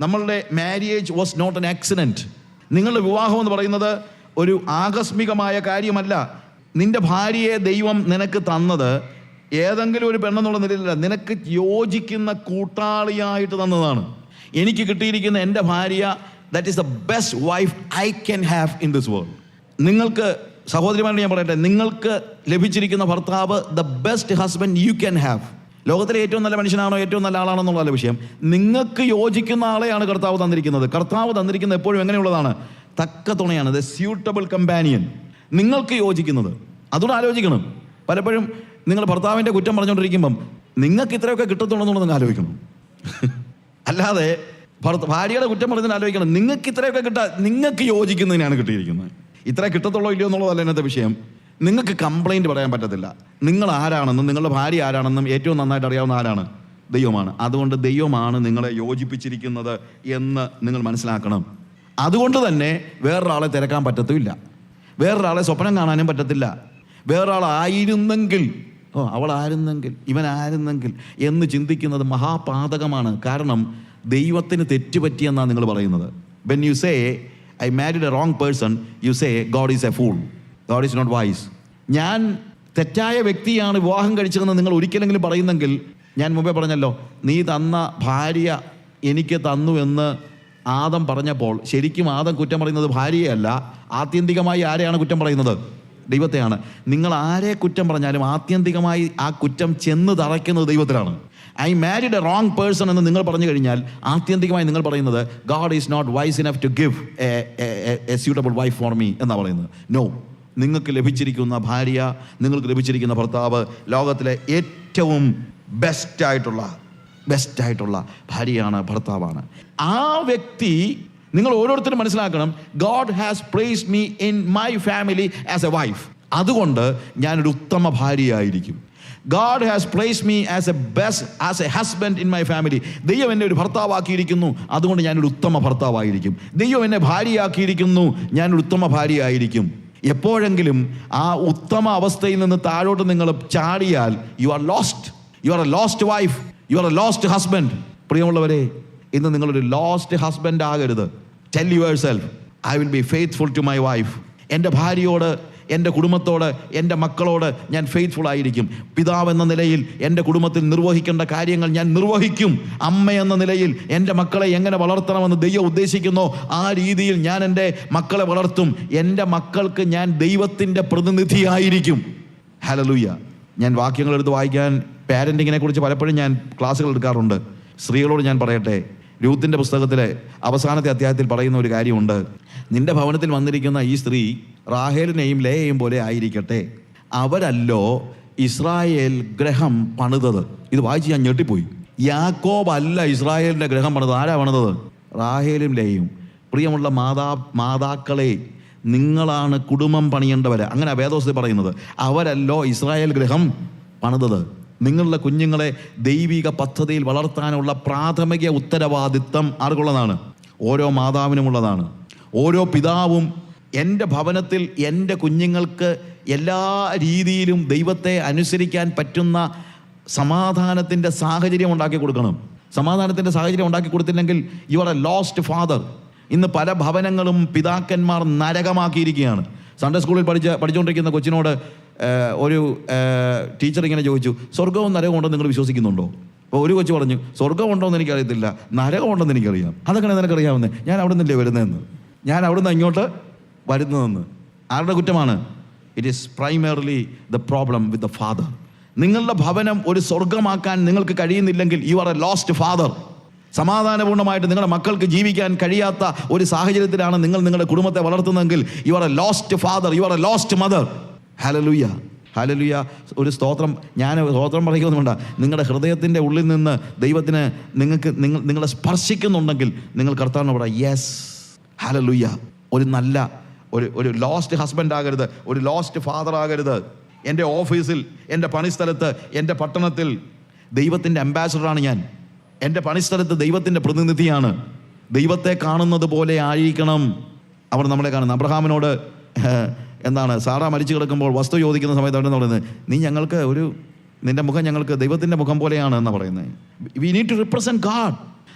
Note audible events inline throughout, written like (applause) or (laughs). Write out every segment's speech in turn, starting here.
നമ്മളുടെ marriage was not an accident നിങ്ങളുടെ വിവാഹം എന്ന് പറയുന്നത് ഒരു ആകസ്മികമായ കാര്യമല്ല. നിന്റെ ഭാര്യയെ ദൈവം നിനക്ക് തന്നത് ഏതെങ്കിലും ഒരു പെണ്ണെന്നുള്ള നിലയിലല്ല. നിനക്ക് യോജിക്കുന്ന കൂട്ടാളിയായിട്ട് തന്നതാണ്. എനിക്ക് കിട്ടിയിരിക്കുന്ന എന്റെ ഭാര്യ that is the best wife I can have in this world നിങ്ങൾക്ക് സഹോദരിമാരോട് ഞാൻ പറയട്ടെ നിങ്ങൾക്ക് ലഭിച്ചിരിക്കുന്ന ഭർത്താവ് the best husband you can have ലോകത്തിലെ ഏറ്റവും നല്ല മനുഷ്യനാണോ ഏറ്റവും നല്ല ആളാണോ എന്നുള്ളതല്ല വിഷയം. നിങ്ങൾക്ക് യോജിക്കുന്ന ആളെയാണ് കർത്താവ് തന്നിരിക്കുന്നത്. കർത്താവ് തന്നിരിക്കുന്നത് എപ്പോഴും എങ്ങനെയുള്ളതാണ്? തക്ക തുണയാണ്. ദ സ്യൂട്ടബിൾ കമ്പാനിയൻ നിങ്ങൾക്ക് യോജിക്കുന്നത്. അതുകൊണ്ട് ആലോചിക്കണം. പലപ്പോഴും നിങ്ങൾ ഭർത്താവിന്റെ കുറ്റം പറഞ്ഞുകൊണ്ടിരിക്കുമ്പം നിങ്ങൾക്ക് ഇത്രയൊക്കെ കിട്ടത്തുള്ളൂ എന്നുള്ളത് നിങ്ങൾ ആലോചിക്കണം (laughs) അല്ലാതെ ഭാര്യയുടെ കുറ്റം പറഞ്ഞതിന് ആലോചിക്കണം. നിങ്ങൾക്ക് ഇത്രയൊക്കെ കിട്ടാ നിങ്ങൾക്ക് യോജിക്കുന്നതിനാണ് കിട്ടിയിരിക്കുന്നത്. ഇത്ര കിട്ടത്തുള്ളോ ഇല്ലയോ എന്നുള്ളതല്ല ഇന്നത്തെ വിഷയം. നിങ്ങൾക്ക് കംപ്ലൈന്റ് പറയാൻ പറ്റത്തില്ല. നിങ്ങൾ ആരാണെന്നും നിങ്ങളുടെ ഭാര്യ ആരാണെന്നും ഏറ്റവും നന്നായിട്ട് അറിയാവുന്ന ആരാണ്? ദൈവമാണ്. അതുകൊണ്ട് ദൈവമാണ് നിങ്ങളെ യോജിപ്പിച്ചിരിക്കുന്നത് എന്ന് നിങ്ങൾ മനസ്സിലാക്കണം. അതുകൊണ്ട് തന്നെ വേറൊരാളെ തിരക്കാൻ പറ്റത്തുമില്ല. വേറൊരാളെ സ്വപ്നം കാണാനും പറ്റത്തില്ല. വേറൊരാളായിരുന്നെങ്കിൽ ഓ അവളായിരുന്നെങ്കിൽ ഇവനായിരുന്നെങ്കിൽ എന്ന് ചിന്തിക്കുന്നത് മഹാപാതകമാണ്. കാരണം ദൈവത്തിന് തെറ്റുപറ്റിയെന്നാണ് നിങ്ങൾ പറയുന്നത്. When you say I married a wrong person you say God is a fool God is not wise ഞാൻ തെറ്റായ വ്യക്തിയാണ് വിവാഹം കഴിച്ചതെന്ന് നിങ്ങൾ ഒരിക്കലെങ്കിലും പറയുന്നെങ്കിൽ ഞാൻ മുമ്പേ പറഞ്ഞല്ലോ നീ തന്ന ഭാര്യ എനിക്ക് തന്നു എന്ന് ആദം പറഞ്ഞപ്പോൾ ശരിക്കും ആദം കുറ്റം പറയുന്നത് ഭാര്യയല്ല ആത്യന്തികമായി ആരെയാണ് കുറ്റം പറയുന്നത്? ദൈവത്തെയാണ്. നിങ്ങൾ ആരെ കുറ്റം പറഞ്ഞാലും ആത്യന്തികമായി ആ കുറ്റം ചെന്ന് തറയ്ക്കുന്നത് ദൈവത്തിലാണ്. I married a wrong person എന്ന് നിങ്ങൾ പറഞ്ഞു കഴിഞ്ഞാൽ ആത്യന്തികമായി നിങ്ങൾ പറയുന്നത് God is not wise enough to give a suitable wife for me എന്നാണ് പറയുന്നത്. നോ. നിങ്ങൾക്ക് ലഭിച്ചിരിക്കുന്ന ഭാര്യ നിങ്ങൾക്ക് ലഭിച്ചിരിക്കുന്ന ഭർത്താവ് ലോകത്തിലെ ഏറ്റവും ബെസ്റ്റായിട്ടുള്ള ബെസ്റ്റായിട്ടുള്ള ഭാര്യയാണ് ഭർത്താവാണ്. ആ വ്യക്തി നിങ്ങൾ ഓരോരുത്തരും മനസ്സിലാക്കണം. God has place me in my family as a wife അതുകൊണ്ട് ഞാനൊരു ഉത്തമ ഭാര്യയായിരിക്കും. God has place me as a best as a husband in my family ദൈവം എന്നെ ഒരു ഭർത്താവാക്കിയിരിക്കുന്നു. അതുകൊണ്ട് ഞാനൊരു ഉത്തമ ഭർത്താവായിരിക്കും. ദൈവം എന്നെ ഭാര്യയാക്കിയിരിക്കുന്നു. ഞാനൊരു ഉത്തമ ഭാര്യയായിരിക്കും. എപ്പോഴെങ്കിലും ആ ഉത്തമ അവസ്ഥയിൽ നിന്ന് താഴോട്ട് നിങ്ങൾ ചാടിയാൽ you are lost you are a lost wife you are a lost husband പ്രിയമുള്ളവരെ ഇന്ന് നിങ്ങളൊരു ലോസ്റ്റ് ഹസ്ബൻഡ് ആകരുത്. Tell yourself I will be faithful to my wife എന്റെ ഭാര്യയോട് എന്റെ കുടുംബത്തോട് എന്റെ മക്കളോട് ഞാൻ ഫെയ്ത്ത്ഫുൾ ആയിരിക്കും. പിതാവ് എന്ന നിലയിൽ എന്റെ കുടുംബത്തിൽ നിർവഹിക്കേണ്ട കാര്യങ്ങൾ ഞാൻ നിർവഹിക്കും. അമ്മ എന്ന നിലയിൽ എന്റെ മക്കളെ എങ്ങനെ വളർത്തണമെന്ന് ദൈവം ഉദ്ദേശിക്കുന്നോ ആ രീതിയിൽ ഞാൻ എന്റെ മക്കളെ വളർത്തും. എന്റെ മക്കൾക്ക് ഞാൻ ദൈവത്തിന്റെ പ്രതിനിധിയായിരിക്കും. ഹലലൂയ ഞാൻ വാക്യങ്ങൾ എടുത്ത് വായിക്കാൻ പാരന്റിങ്ങിനെ കുറിച്ച് പലപ്പോഴും ഞാൻ ക്ലാസ്സുകൾ എടുക്കാറുണ്ട്. സ്ത്രീകളോട് ഞാൻ പറയട്ടെ രൂത്തിന്റെ പുസ്തകത്തിലെ അവസാനത്തെ അധ്യായത്തിൽ പറയുന്ന ഒരു കാര്യമുണ്ട്. നിന്റെ ഭവനത്തിൽ വന്നിരിക്കുന്ന ഈ സ്ത്രീ റാഹേലിനെയും ലേയെയും പോലെ ആയിരിക്കട്ടെ. അവരല്ലോ ഇസ്രായേൽ ഗ്രഹം പണിതത്. ഇത് വായിച്ച് ഞാൻ ഞെട്ടിപ്പോയി. യാക്കോബ് അല്ല ഇസ്രായേലിന്റെ ഗ്രഹം പണിതത്. ആരാ പണിതത്? റാഹേലും ലേയും. പ്രിയമുള്ള മാതാ മാതാക്കളെ നിങ്ങളാണ് കുടുംബം പണിയേണ്ടവർ അങ്ങനെ വേദോസ്തി പറയുന്നത്. അവരല്ലോ ഇസ്രായേൽ ഗ്രഹം പണിതത്. നിങ്ങളുടെ കുഞ്ഞുങ്ങളെ ദൈവിക പദ്ധതിയിൽ വളർത്താനുള്ള പ്രാഥമിക ഉത്തരവാദിത്തം ആർക്കുള്ളതാണ്? ഓരോ മാതാവിനുമുള്ളതാണ്. ഓരോ പിതാവും എന്റെ ഭവനത്തിൽ എന്റെ കുഞ്ഞുങ്ങൾക്ക് എല്ലാ രീതിയിലും ദൈവത്തെ അനുസരിക്കാൻ പറ്റുന്ന സമാധാനത്തിന്റെ സാഹചര്യം ഉണ്ടാക്കി കൊടുക്കണം. സമാധാനത്തിന്റെ സാഹചര്യം ഉണ്ടാക്കി കൊടുത്തില്ലെങ്കിൽ you are a lost father ഇന്ന് പല ഭവനങ്ങളും പിതാക്കന്മാർ നരകമാക്കിയിരിക്കുകയാണ്. സൺഡേ സ്കൂളിൽ പഠിച്ച പഠിച്ചുകൊണ്ടിരിക്കുന്ന കൊച്ചിനോട് ഒരു ടീച്ചർ ഇങ്ങനെ ചോദിച്ചു സ്വർഗവും നരകവും ഉണ്ടെന്ന് നിങ്ങൾ വിശ്വസിക്കുന്നുണ്ടോ? അപ്പോൾ ഒരു കൊച്ചു പറഞ്ഞു സ്വർഗം ഉണ്ടോ എന്ന് എനിക്കറിയത്തില്ല. നരകം ഉണ്ടെന്ന് എനിക്കറിയാം. അതൊക്കെ നിനക്കറിയാവുന്നത് ഞാൻ അവിടെ നിന്നല്ലേ വരുന്നതെന്ന്? ഞാൻ അവിടെ നിന്ന് ഇങ്ങോട്ട് വരുന്നതെന്ന്. ആരുടെ കുറ്റമാണ്? It is primarily the problem with the father നിങ്ങളുടെ ഭവനം ഒരു സ്വർഗമാക്കാൻ നിങ്ങൾക്ക് കഴിയുന്നില്ലെങ്കിൽ you are a lost father സമാധാനപൂർണമായിട്ട് നിങ്ങളുടെ മക്കൾക്ക് ജീവിക്കാൻ കഴിയാത്ത ഒരു സാഹചര്യത്തിലാണ് നിങ്ങൾ നിങ്ങളുടെ കുടുംബത്തെ വളർത്തുന്നതെങ്കിൽ you are a lost father you are a lost mother hallelujah hallelujah ഒരു സ്തോത്രം ഞാൻ സ്തോത്രം പറയുന്നുണ്ട് നിങ്ങളുടെ ഹൃദയത്തിന്റെ ഉള്ളിൽ നിന്ന് ദൈവത്തിന് നിങ്ങൾക്ക് നിങ്ങൾ നിങ്ങളെ സ്പർശിക്കുന്നുണ്ടെങ്കിൽ നിങ്ങൾ കർത്താവിനോട് യെസ് ഹലലുയ ഒരു നല്ല ഒരു ഒരു ലോസ്റ്റ് ഹസ്ബൻഡ് ആകരുത് ഒരു ലോസ്റ്റ് ഫാദർ ആകരുത്. എന്റെ ഓഫീസിൽ എന്റെ പണിസ്ഥലത്ത് എന്റെ പട്ടണത്തിൽ ദൈവത്തിന്റെ അംബാസഡറാണ് ഞാൻ. എന്റെ പണിസ്ഥലത്ത് ദൈവത്തിന്റെ പ്രതിനിധിയാണ്. ദൈവത്തെ കാണുന്നത് പോലെ ആയിരിക്കണം. അവർ നമ്മളെ കാണുന്നത് അബ്രഹാമിനോട് എന്താണ് സാറ മരിച്ചു കിടക്കുമ്പോൾ വസ്തു ചോദിക്കുന്ന സമയത്ത് അവിടെ പറയുന്നത് നീ ഞങ്ങൾക്ക് ഒരു നിന്റെ മുഖം ഞങ്ങൾക്ക് ദൈവത്തിന്റെ മുഖം പോലെയാണ് എന്നാണ് പറയുന്നത്. We need to represent God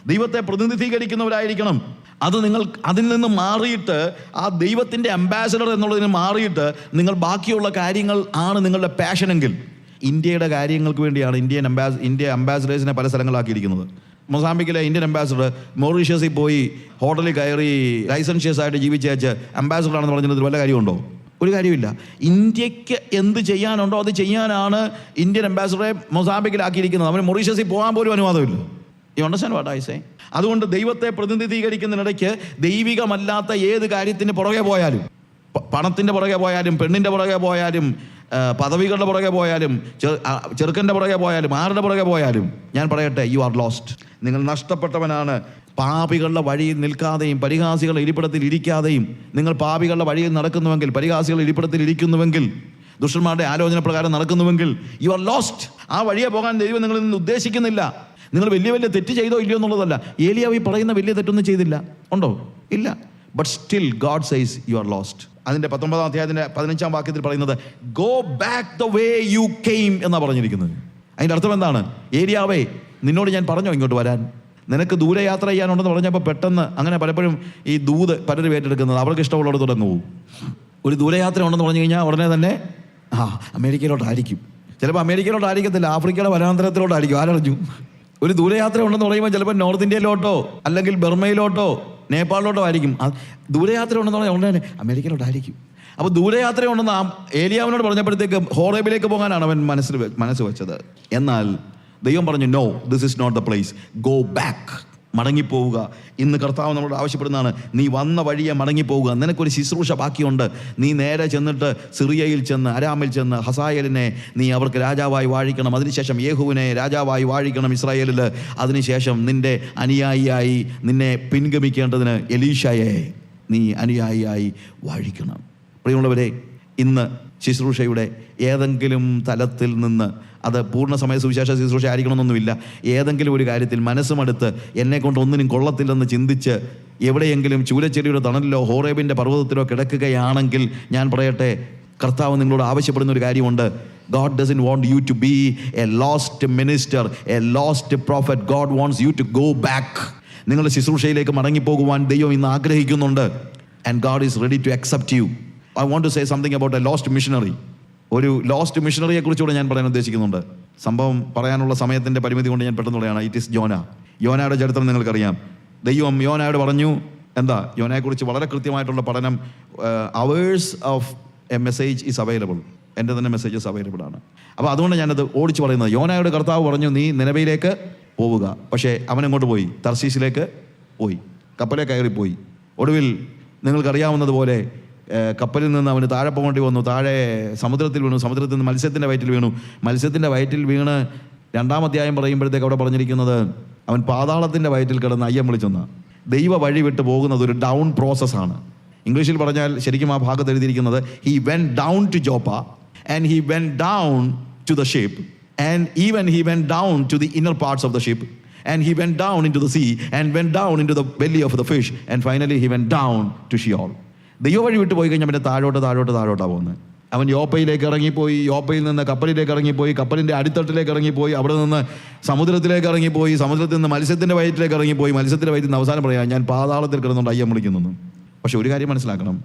ദൈവത്തെ പ്രതിനിധീകരിക്കുന്നവരായിരിക്കണം. അത് നിങ്ങൾ അതിൽ നിന്ന് മാറിയിട്ട് ആ ദൈവത്തിന്റെ അംബാസഡർ എന്നുള്ളതിന് മാറിയിട്ട് നിങ്ങൾ ബാക്കിയുള്ള കാര്യങ്ങൾ ആണ് നിങ്ങളുടെ പാഷനെങ്കിൽ ഇന്ത്യയുടെ കാര്യങ്ങൾക്ക് വേണ്ടിയാണ് ഇന്ത്യൻ അംബാസ് ഇന്ത്യ അംബാസഡേഴ്സിനെ പല സ്ഥലങ്ങളാക്കിയിരിക്കുന്നത് മൊസാമ്പിക്കിലെ ഇന്ത്യൻ അംബാസഡർ മോറീഷ്യസിൽ പോയി ഹോട്ടലിൽ കയറി ലൈസൻഷ്യസ് ആയിട്ട് ജീവിച്ചേച്ച് അംബാസഡർ ആണെന്ന് പറഞ്ഞിട്ട് വല്ല കാര്യമുണ്ടോ? ഒരു കാര്യമില്ല. ഇന്ത്യയ്ക്ക് എന്ത് ചെയ്യാനുണ്ടോ അത് ചെയ്യാനാണ് ഇന്ത്യൻ അംബാസഡറെ മൊസാമ്പിക്കിലാക്കിയിരിക്കുന്നത് അവന് മൊറീഷ്യസിൽ പോകാൻ പോലും അനുവാദമില്ല. ഈ അണ്ടർസ്റ്റാൻഡ് വാട്ട് ഐ സേ അതുകൊണ്ട് ദൈവത്തെ പ്രതിനിധീകരിക്കുന്നതിനിടയ്ക്ക് ദൈവികമല്ലാത്ത ഏത് കാര്യത്തിന് പുറകെ പോയാലും പണത്തിന്റെ പുറകെ പോയാലും പെണ്ണിന്റെ പുറകെ പോയാലും പദവികളുടെ പുറകെ പോയാലും ചെറുക്കന്റെ പുറകെ പോയാലും ആരുടെ പുറകെ പോയാലും ഞാൻ പറയട്ടെ യു ആർ ലോസ്റ്റ് നിങ്ങൾ നഷ്ടപ്പെട്ടവനാണ്. പാപികളുടെ വഴിയിൽ നിൽക്കാതെയും പരിഹാസികളുടെ ഇരിപ്പിടത്തിൽ ഇരിക്കാതെയും നിങ്ങൾ പാപികളുടെ വഴിയിൽ നടക്കുന്നുവെങ്കിൽ പരിഹാസികളുടെ ഇരിപ്പിടത്തിൽ ഇരിക്കുന്നുവെങ്കിൽ ദുഷ്ടന്മാരുടെ ആലോചന പ്രകാരം നടക്കുന്നുവെങ്കിൽ യു ആർ ലോസ്റ്റ് ആ വഴിയെ പോകാൻ ദൈവം നിങ്ങളിൽ നിന്ന് ഉദ്ദേശിക്കുന്നില്ല. നിങ്ങൾ വലിയ വലിയ തെറ്റ് ചെയ്തോ ഇല്ലയോ എന്നുള്ളതല്ല. ഏലിയാവ് ഈ പറയുന്ന വലിയ തെറ്റൊന്നും ചെയ്തില്ല. ഉണ്ടോ? ഇല്ല. But still God says you are lost അതിന്റെ പത്തൊമ്പതാം അധ്യായത്തിന്റെ പതിനഞ്ചാം വാക്യത്തിൽ പറയുന്നത് go back the way you came എന്നാണ് പറഞ്ഞിരിക്കുന്നത്. അതിന്റെ അർത്ഥം എന്താണ്? ഏരിയാവേ നിന്നോട് ഞാൻ പറഞ്ഞോ ഇങ്ങോട്ട് വരാൻ? നിനക്ക് ദൂരെ യാത്ര ചെയ്യാനുണ്ടെന്ന് പറഞ്ഞപ്പോൾ പെട്ടെന്ന് അങ്ങനെ പലപ്പോഴും ഈ ദൂത് പലരും ഏറ്റെടുക്കുന്നത്. അവർക്ക് ഇഷ്ടമുള്ളവർ തുടങ്ങുമോ ഒരു ദൂരയാത്ര ഉണ്ടെന്ന് പറഞ്ഞു കഴിഞ്ഞാൽ ഉടനെ തന്നെ ആ അമേരിക്കയിലോട്ടായിരിക്കും. ചിലപ്പോൾ അമേരിക്കയിലോട്ടായിരിക്കത്തില്ല ആഫ്രിക്കയുടെ വനാന്തരത്തിലോട്ടായിരിക്കും. ആരറിഞ്ഞു? ഒരു ദൂരയാത്ര ഉണ്ടെന്ന് പറയുമ്പോൾ ചിലപ്പോൾ നോർത്ത് ഇന്ത്യയിലോട്ടോ അല്ലെങ്കിൽ ബർമയിലോട്ടോ നേപ്പാളിലോട്ടോ ആയിരിക്കും. ദൂരയാത്ര ഉണ്ടെന്ന് പറഞ്ഞാൽ ഉടനെ അമേരിക്കയിലോട്ടായിരിക്കും. അപ്പോൾ ദൂരയാത്ര ഉണ്ടെന്ന് ആ ഏലിയാവിനോട് പറഞ്ഞപ്പോഴത്തേക്ക് ഹോറേബിലേക്ക് പോകാനാണ് അവൻ മനസ്സിൽ മനസ്സ് വെച്ചത്. എന്നാൽ ദൈവം പറഞ്ഞു no this is not the place go back മടങ്ങിപ്പോവുക. ഇന്ന് കർത്താവ് നമ്മളോട് ആവശ്യപ്പെടുന്നതാണ് നീ വന്ന വഴിയെ മടങ്ങിപ്പോവുക. നിനക്കൊരു ശുശ്രൂഷ ബാക്കിയുണ്ട്. നീ നേരെ ചെന്നിട്ട് സിറിയയിൽ ചെന്ന് അരാമിൽ ചെന്ന് ഹസായലിനെ നീ അവർക്ക് രാജാവായി വാഴിക്കണം. അതിനുശേഷം യേഹുവിനെ രാജാവായി വാഴിക്കണം ഇസ്രായേലിൽ അതിനുശേഷം നിന്റെ അനുയായിയായി നിന്നെ പിൻഗമിക്കേണ്ടതിന് എലീഷയെ നീ അനുയായിയായി വാഴിക്കണം. പ്രിയമുള്ളവരെ ഇന്ന് ശുശ്രൂഷയുടെ ഏതെങ്കിലും തലത്തിൽ നിന്ന് അത് പൂർണസമയ സുവിശേഷ ശുശ്രൂഷ ആയിരിക്കണമെന്നൊന്നുമില്ല. ഏതെങ്കിലും ഒരു കാര്യത്തിൽ മനസ്സുമടുത്ത് എന്നെ കൊണ്ട് ഒന്നിനും കൊള്ളത്തില്ലെന്ന് ചിന്തിച്ച് എവിടെയെങ്കിലും ചൂലച്ചെടിയുടെ തണലിലോ ഹോറേബിന്റെ പർവതത്തിലോ കിടക്കുകയാണെങ്കിൽ ഞാൻ പറയട്ടെ കർത്താവ് നിങ്ങളോട് ആവശ്യപ്പെടുന്ന ഒരു കാര്യമുണ്ട്. God doesn't want you to be a lost minister a lost prophet God wants you to go back നിങ്ങളുടെ ശുശ്രൂഷയിലേക്ക് മടങ്ങിപ്പോകുവാൻ ദൈവം ഇന്ന് ആഗ്രഹിക്കുന്നുണ്ട്. And God is ready to accept you I want to say something about a lost missionary ഒരു lost മിഷണറിയെ കുറിച്ചുകൂടെ ഞാൻ പറയാൻ ഉദ്ദേശിക്കുന്നുണ്ട്. സംഭവം പറയാനുള്ള സമയത്തിന്റെ പരിമിതി കൊണ്ട് ഞാൻ പെട്ടെന്ന് പറയുകയാണ് ഇറ്റ് ഇസ് യോന യോനയുടെ ചരിത്രം നിങ്ങൾക്കറിയാം. ദൈവം യോനയോട് പറഞ്ഞു എന്താ യോനയെക്കുറിച്ച് വളരെ കൃത്യമായിട്ടുള്ള പഠനം hours of a message is available എന്റെ തന്നെ മെസ്സേജസ് അവൈലബിൾ ആണ്. അപ്പോൾ അതുകൊണ്ട് ഞാനത് ഓടിച്ച് പറയുന്നത്. യോനയുടെ കർത്താവ് പറഞ്ഞു നീ നിലവിലേക്ക് പോവുക. പക്ഷേ അവൻ എങ്ങോട്ട് പോയി? തർശീസിലേക്ക് പോയി. കപ്പലെ കയറിപ്പോയി. ഒടുവിൽ നിങ്ങൾക്കറിയാവുന്നതുപോലെ കപ്പലിൽ നിന്ന് അവന് താഴെ പോകേണ്ടി വന്നു. താഴെ സമുദ്രത്തിൽ വീണു. സമുദ്രത്തിൽ നിന്ന് മത്സ്യത്തിന്റെ വയറ്റിൽ വീണു. മത്സ്യത്തിന്റെ വയറ്റിൽ വീണ് രണ്ടാം അധ്യായം പറയുമ്പോഴത്തേക്ക് അവിടെ പറഞ്ഞിരിക്കുന്നത് അവൻ പാതാളത്തിന്റെ വയറ്റിൽ കിടന്ന് അയ്യം വിളിച്ചെന്ന്. ദൈവ വഴി വിട്ട് പോകുന്നത് ഒരു ഡൗൺ പ്രോസസ്സാണ് ഇംഗ്ലീഷിൽ പറഞ്ഞാൽ ശരിക്കും ആ ഭാഗത്ത് എഴുതിയിരിക്കുന്നത് he went down to Joppa and he went down to the ship and even he went down to the inner parts of the ship and he went down into the sea and went down into the belly of the fish and finally he went down to Sheol ദൈവ വഴി വിട്ട് പോയി കഴിഞ്ഞാൽ പിന്നെ താഴോട്ട് താഴോട്ട് താഴോട്ടാണ് പോകുന്നത്. അവൻ യോപ്പയിലേക്ക് ഇറങ്ങിപ്പോയി യോപ്പയിൽ നിന്ന് കപ്പലിലേക്ക് ഇറങ്ങിപ്പോയി കപ്പലിന്റെ അടിത്തട്ടിലേക്ക് ഇറങ്ങിപ്പോയി അവിടെ നിന്ന് സമുദ്രത്തിലേക്ക് ഇറങ്ങിപ്പോയി സമുദ്രത്തിൽ നിന്ന് മത്സ്യത്തിന്റെ വയറ്റിലേക്ക് ഇറങ്ങിപ്പോയി മത്സ്യത്തിന്റെ വയറ്റിൽ നിന്ന് അവസാനം പറയാം ഞാൻ പാതാളത്തിൽ കിടന്നുകൊണ്ട് അയ്യം വിളിക്കുന്നു പക്ഷെ ഒരു കാര്യം മനസ്സിലാക്കണം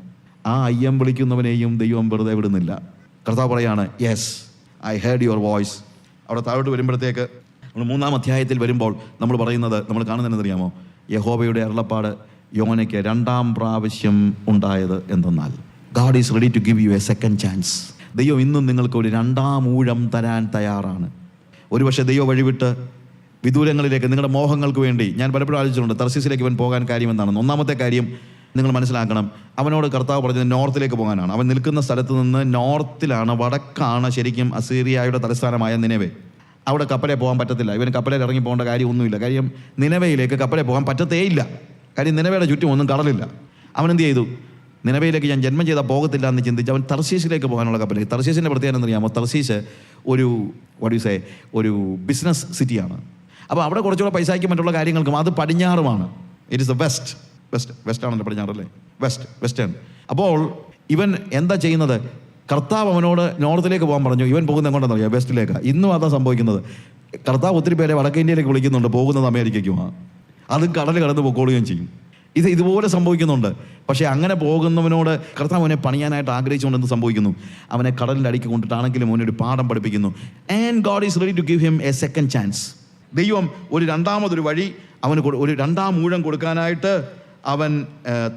ആ അയ്യം വിളിക്കുന്നവനെയും ദൈവം വെറുതെ വിടുന്നില്ല. കർത്താവ് പറയാണ് yes I heard your voice അവിടെ താഴോട്ട് വരുമ്പോഴത്തേക്ക് നമ്മൾ മൂന്നാം അധ്യായത്തിൽ വരുമ്പോൾ നമ്മൾ പറയുന്നത് നമ്മൾ കാണുന്നതെന്നറിയാമോ യഹോബയുടെ അരുളപ്പാട് യോനയ്ക്ക് രണ്ടാം പ്രാവശ്യം ഉണ്ടായത് എന്തെന്നാൽ God is ready to give you a second chance ദൈവം ഇന്നും നിങ്ങൾക്ക് ഒരു രണ്ടാം ഊഴം തരാൻ തയ്യാറാണ്. ഒരുപക്ഷെ ദൈവം വഴിവിട്ട് വിദൂരങ്ങളിലേക്ക് നിങ്ങളുടെ മോഹങ്ങൾക്ക് വേണ്ടി ഞാൻ പലപ്പോഴും ആലോചിച്ചിട്ടുണ്ട് തർസീസിലേക്ക് ഇവൻ പോകാൻ കാര്യം എന്താണെന്ന് ഒന്നാമത്തെ കാര്യം നിങ്ങൾ മനസ്സിലാക്കണം അവനോട് കർത്താവ് പറഞ്ഞത് നോർത്തിലേക്ക് പോകാനാണ്. അവൻ നിൽക്കുന്ന സ്ഥലത്ത് നിന്ന് നോർത്തിലാണ് വടക്കാണ് ശരിക്കും അസീറിയയുടെ തലസ്ഥാനമായ നിലവേ അവിടെ കപ്പലെ പോകാൻ പറ്റത്തില്ല. ഇവന് കപ്പലിൽ ഇറങ്ങി പോകേണ്ട കാര്യമൊന്നുമില്ല. കാര്യം നിലവയിലേക്ക് കപ്പലെ പോകാൻ പറ്റത്തേയില്ല. കാര്യം നിലവയുടെ ചുറ്റും ഒന്നും കടലില്ല. അവൻ എന്ത് ചെയ്തു? നിലവയിലേക്ക് ഞാൻ ജന്മം ചെയ്താൽ പോകത്തില്ല എന്ന് ചിന്തിച്ച് അവൻ തർശീസിലേക്ക് പോകാനുള്ള കപ്പലിൽ തർശീസിന്റെ പ്രത്യേകത എന്നറിയാമോ തർശീസ് ഒരു വടീസേ ഒരു ബിസിനസ് സിറ്റിയാണ് അപ്പോൾ അവിടെ കുറച്ചുകൂടെ പൈസയ്ക്ക് മറ്റുള്ള കാര്യങ്ങൾക്കും അത് പടിഞ്ഞാറുമാണ്. It is the west west west ആണല്ലോ പടിഞ്ഞാറല്ലേ? വെസ്റ്റ് വെസ്റ്റേൺ അപ്പോൾ ഇവൻ എന്താ ചെയ്യുന്നത്? കർത്താവ് അവനോട് നോർത്തിലേക്ക് പോകാൻ പറഞ്ഞു. ഇവൻ പോകുന്നത് എങ്ങോട്ടാണെന്ന് അറിയാം വെസ്റ്റിലേക്ക്. ഇന്നും അതാ സംഭവിക്കുന്നത്. കർത്താവ് ഒത്തിരി പേരെ വടക്കേ ഇന്ത്യയിലേക്ക് വിളിക്കുന്നുണ്ട്. പോകുന്നത് അമേരിക്കയ്ക്കുമാണ്. അതും കടൽ കടന്ന് പൊക്കോളുകയും ചെയ്യും. ഇത് ഇതുപോലെ സംഭവിക്കുന്നുണ്ട്. പക്ഷേ അങ്ങനെ പോകുന്നവനോട് കർത്താവ് അവനെ പണിയാനായിട്ട് ആഗ്രഹിച്ചുകൊണ്ട് എന്ത് സംഭവിക്കുന്നു? അവനെ കടലിന്റെ അടിക്ക് കൊണ്ടിട്ടാണെങ്കിലും അവനൊരു പാഠം പഠിപ്പിക്കുന്നു. And God is ready to give him a second chance ദൈവം ഒരു രണ്ടാമതൊരു വഴി അവന് ഒരു രണ്ടാം മൂഴം കൊടുക്കാനായിട്ട് അവൻ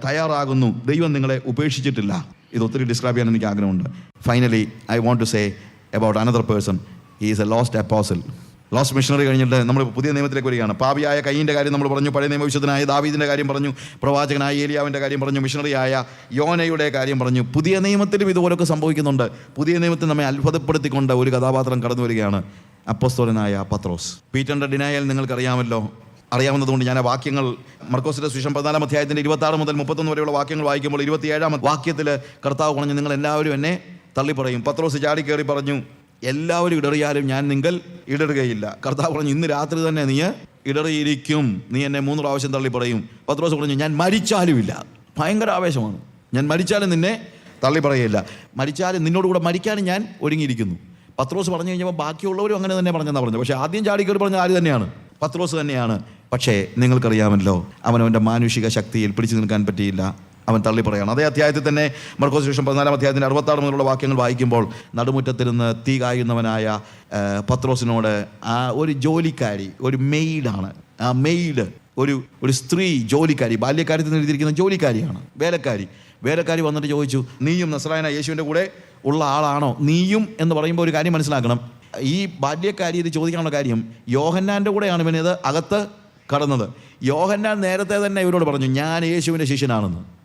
തയ്യാറാകുന്നു. ദൈവം നിങ്ങളെ ഉപേക്ഷിച്ചിട്ടില്ല. ഇത് ഒത്തിരി ഡിസ്ക്രൈബ് ചെയ്യാൻ എനിക്ക് ആഗ്രഹമുണ്ട്. Finally I want to say about another person he is a lost apostle lost missionary കഴിഞ്ഞിട്ട് നമ്മൾ പുതിയ നിയമത്തിലേക്ക് വരികയാണ്. പാപിയായ കൈയിന്റെ കാര്യം നമ്മൾ പറഞ്ഞു പഴയ നിയമവിശുദ്ധനായ ദാവീദിന്റെ കാര്യം പറഞ്ഞു പ്രവാചകനായ ഏലിയാവിന്റെ കാര്യം പറഞ്ഞു മിഷണറിയായ യോനയുടെ കാര്യം പറഞ്ഞു. പുതിയ നിയമത്തിലും ഇതുപോലൊക്കെ സംഭവിക്കുന്നുണ്ട്. പുതിയ നിയമത്തിൽ നമ്മെ അത്ഭുതപ്പെടുത്തിക്കൊണ്ട് ഒരു കഥാപാത്രം കടന്നു വരികയാണ് അപ്പസ്തോലനായ പത്രോസ്. പീറ്ററിന്റെ ഡിനായൽ നിങ്ങൾക്കറിയാമല്ലോ. അറിയാവുന്നതുകൊണ്ട് ഞാൻ ആ വാക്യങ്ങൾ മർക്കോസിന്റെ സുവിശേഷം പതിനാലാം അധ്യായത്തിന്റെ ഇരുപത്തി ആറ് മുതൽ മുപ്പത്തൊന്ന് വരെയുള്ള വാക്യങ്ങൾ വായിക്കുമ്പോൾ ഇരുപത്തിയേഴാം വാക്യത്തിൽ കർത്താവ് പറഞ്ഞു നിങ്ങൾ എല്ലാവരും എന്നെ തള്ളിപ്പറയും. പത്രോസ് ചാടി കയറി പറഞ്ഞു എല്ലാവരും ഇടറിയാലും ഞാൻ നിങ്ങൾ ഇടറുകയില്ല. കർത്താവ് പറഞ്ഞു ഇന്ന് രാത്രി തന്നെ നീ ഇടറിയിരിക്കും. നീ എന്നെ മൂന്ന് പ്രാവശ്യം തള്ളി പറയും. പത്ത് പത്രോസ് പറഞ്ഞു ഞാൻ മരിച്ചാലുമില്ല ഭയങ്കര ആവേശമാണ്. ഞാൻ മരിച്ചാലും നിന്നെ തള്ളി പറയില്ല മരിച്ചാലും നിന്നോട് കൂടെ മരിക്കാനും ഞാൻ ഒരുങ്ങിയിരിക്കുന്നു. പത്രോസ് പറഞ്ഞു കഴിഞ്ഞപ്പോൾ ബാക്കിയുള്ളവരും അങ്ങനെ തന്നെ പറഞ്ഞെന്നാണ് പറഞ്ഞു പക്ഷേ ആദ്യം ചാടിക്കോട് പറഞ്ഞ ആര് തന്നെയാണ്? പത്രോസ് തന്നെയാണ്. പക്ഷേ നിങ്ങൾക്കറിയാമല്ലോ അവനവന്റെ മാനുഷിക ശക്തിയിൽ പിടിച്ചു നിൽക്കാൻ പറ്റിയില്ല. അവൻ തള്ളി പറയാണ്. അതേ അധ്യായത്തിൽ തന്നെ മർക്കോസ് ശേഷം പതിനാലാം അധ്യായത്തിന്റെ അറുപത്താറ് മുതലുള്ള വാക്യങ്ങൾ വായിക്കുമ്പോൾ നടുമുറ്റത്തിരുന്ന് തീ കായുന്നവനായ പത്രോസിനോട് ആ ഒരു ജോലിക്കാരി ഒരു മെയ്ഡാണ് ആ മെയ്ഡ് ഒരു ഒരു സ്ത്രീ ജോലിക്കാരി ബാല്യക്കാര്യത്തിൽ നിന്ന് എഴുതിയിരിക്കുന്ന ജോലിക്കാരിയാണ് വേലക്കാരി. വേലക്കാരി വന്നിട്ട് ചോദിച്ചു നീയും നസ്രായന യേശുവിന്റെ കൂടെ ഉള്ള ആളാണോ? നീയും? എന്ന് പറയുമ്പോൾ ഒരു കാര്യം മനസ്സിലാക്കണം. ഈ ബാല്യക്കാരി ഇത് ചോദിക്കാനുള്ള കാര്യം യോഹന്നാന്റെ കൂടെയാണ് ഇവനത് അകത്ത് കടന്നത്. യോഹന്നാൻ നേരത്തെ തന്നെ ഇവരോട് പറഞ്ഞു ഞാൻ യേശുവിന്റെ ശിഷ്യനാണെന്ന്.